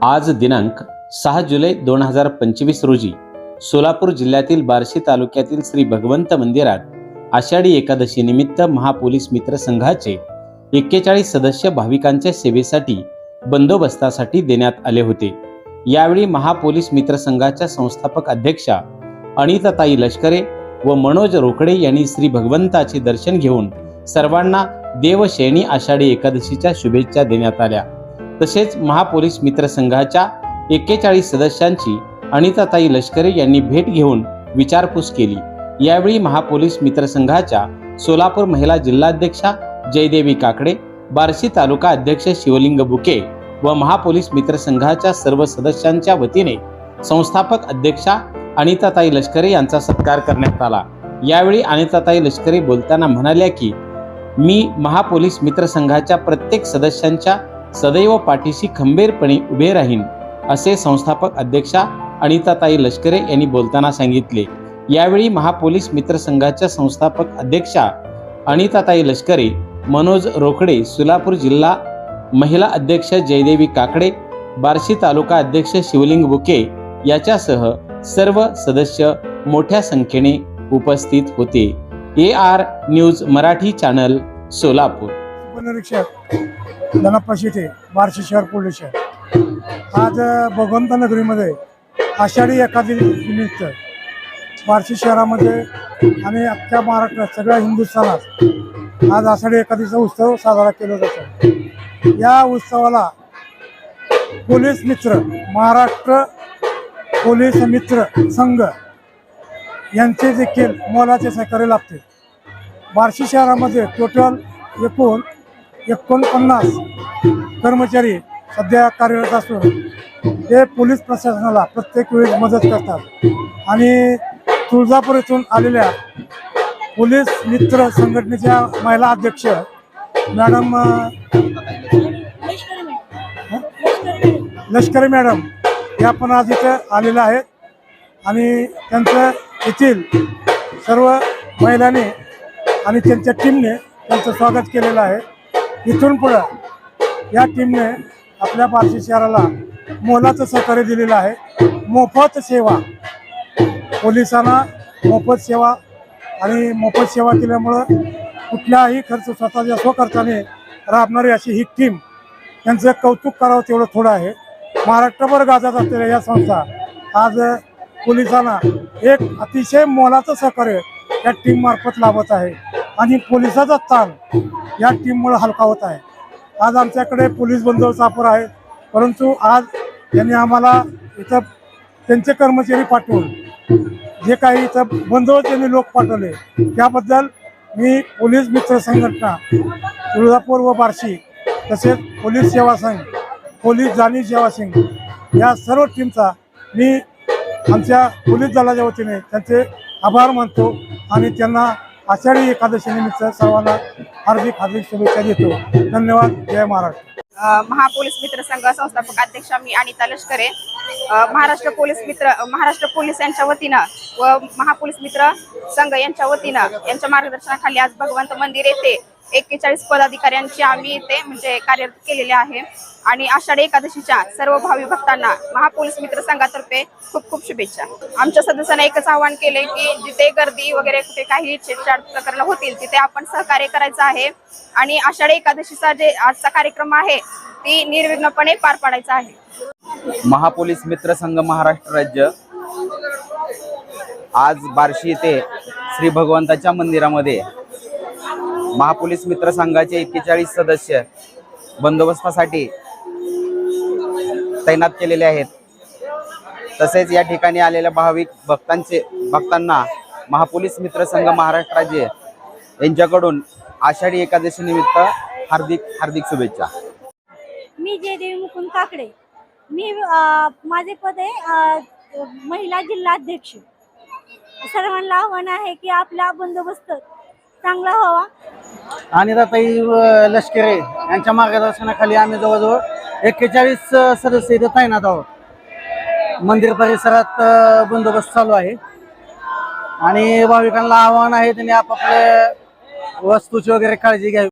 आज दिनांक सहा जुलै दोन हजार पंचवीस रोजी सोलापूर जिल्ह्यातील बार्शी तालुक्यातील श्री भगवंत मंदिरात आषाढी एकादशी निमित्त महापोलीस मित्र संघाचे एक्केचाळीस सदस्य भाविकांच्या सेवेसाठी बंदोबस्तासाठी देण्यात आले होते. यावेळी महापोलीस मित्र संघाच्या संस्थापक अध्यक्षा अनिताताई लष्करे व मनोज रोकडे यांनी श्री भगवंताचे दर्शन घेऊन सर्वांना देवशयनी आषाढी एकादशीच्या शुभेच्छा देण्यात आल्या. तसेच महापोलीस मित्र संघाच्या एक्केचाळीस सदस्यांची अनिताताई लष्करे यांनी भेट घेऊन विचारपूस केली. यावेळी महापोलीस मित्र संघाच्या सोलापूर महिला जिल्हाध्यक्षा जयदेवी काकडे बार्शी तालुका अध्यक्ष शिवलिंग बुके व महापोलीस मित्र संघाच्या सर्व सदस्यांच्या वतीने संस्थापक अध्यक्षा अनिताताई लष्करे यांचा सत्कार करण्यात आला. यावेळी अनिताताई लष्करे बोलताना म्हणाल्या की मी महापोलीस मित्र संघाच्या प्रत्येक सदस्यांच्या सदैव पाठीशी खंबीरपणे उभे राहीन असे संस्थापक अध्यक्षा अनिताताई लष्करे यांनी बोलताना सांगितले. यावेळी महापोलीस मित्रसंघाच्या संस्थापक अध्यक्षा अनिताताई लष्करे मनोज रोखडे सोलापूर जिल्हा महिला अध्यक्ष जयदेवी काकडे बार्शी तालुका अध्यक्ष शिवलिंग बुके याच्यासह सर्व सदस्य मोठ्या संख्येने उपस्थित होते. A R news Marathi channel Solapur. उपनिरीक्षक धनप्पा शिटे बार्शी शहर पोलीस शहर आज भगवंत नगरीमध्ये आषाढी एखादी निमित्त बार्शी शहरामध्ये आणि अख्ख्या महाराष्ट्रात सगळ्या हिंदुस्थानात आज आषाढी एखादीचा उत्सव साजरा केला जातो. या उत्सवाला पोलीस मित्र महाराष्ट्र पोलीस मित्र संघ यांचे देखील मोलाचे सहकार्य लाभते. बार्शी शहरामध्ये टोटल एकूण एकोणपन्नास कर्मचारी सध्या कार्यरत असून ते पोलीस प्रशासनाला प्रत्येक वेळी मदत करतात. आणि तुळजापूर येथून आलेल्या पोलीस मित्र संघटनेच्या महिला अध्यक्ष मॅडम लष्करी मॅडम या पण आज इथं आलेल्या आहेत. आणि त्यांचं येथील सर्व महिलांनी आणि त्यांच्या टीमने त्यांचं स्वागत केलेलं आहे. इथून पुढं या टीमने आपल्या बार्शी शहराला मोलाचं सहकार्य दिलेलं आहे. मोफत सेवा. पोलिसांना मोफत सेवा आणि मोफत सेवा केल्यामुळं कुठलाही खर्च स्वतःच्या स्वखर्चाने राबणारी अशी ही टीम त्यांचं कौतुक करावं तेवढं थोडं आहे. महाराष्ट्रभर गाजत असलेल्या या संस्था आज पोलिसांना एक अतिशय मोलाचं सहकार्य या टीम मार्फत लाभत आहे. आणि पोलिसाचा ताण या टीममुळे हलका होत आहे. आज आमच्याकडे पोलीस बंदोबस्त वापर आहे. परंतु आज त्यांनी आम्हाला इथं त्यांचे कर्मचारी पाठवून जे काही इथं बंदोबस्त त्यांनी लोक पाठवले त्याबद्दल मी पोलीस मित्र संघटना तुळजापूर व बार्शी तसेच पोलीस सेवा संघ पोलीस जाणी सेवा संघ या सर्व टीमचा मी आमच्या पोलीस दलाच्या वतीने त्यांचे आभार मानतो आणि त्यांना आषाढी एकादशीनिमित्त सर्वांना हार्दिक हार्दिक शुभेच्छा देतो. धन्यवाद. जय महाराष्ट्र. महापोलीस मित्र संघ संस्थापक अध्यक्ष मी अनिता लष्करे. महाराष्ट्र पोलीस मित्र महाराष्ट्र पोलीस यांच्या वतीनं व महापोलीस मित्र संघ यांच्या वतीनं यांच्या मार्गदर्शनाखाली आज भगवंत मंदिर येथे एक्केचाळीस पदाधिकाऱ्यांची आम्ही इथे म्हणजे कार्यरत केलेले आहे. आणि आषाढी एकादशीच्या सर्व भावी भक्तांना महापोलीस मित्र संघातर्फे खूप खूप शुभेच्छा. आमच्या सदस्यांना एकच आवाहन केले की जिथे गर्दी वगैरे कुठे काही छेडछाड प्रकरण होतील तिथे आपण सहकार्य करायचं आहे. आणि आषाढी एकादशीचा जे आजचा कार्यक्रम आहे ती निर्विघ्नपणे पार पाडायचा आहे. महापोलीस मित्र संघ महाराष्ट्र राज्य आज बार्शी येथे श्री भगवंताच्या मंदिरामध्ये महापोलीस मित्र संघाचे एक्केचाळीस सदस्य बंदोबस्तासाठी तैनात केलेले आहेत. तसेच या ठिकाणी आलेल्या भाविक भक्तांचे भक्तांना महापोलीस मित्र संघ महाराष्ट्र राज्य यांच्याकडून आषाढी एकादशी निमित्त हार्दिक हार्दिक शुभेच्छा. मी जयदेवी मुकुंद काकडे. मी माझे पद आहे महिला जिल्हाध्यक्ष. सर्वांना आव्हान आहे की आपला बंदोबस्त चांगला हवा. आणि ताई लष्करे यांच्या मार्गदर्शनाखाली आम्ही जवळजवळ एक्केचाळीस सदस्य इथं तैनात आहोत. मंदिर परिसरात अ, बंदोबस्त चालू आहे. आणि भाविकांना आव्हान आहे त्यांनी आपापल्या वस्तूची वगैरे काळजी घ्यावी.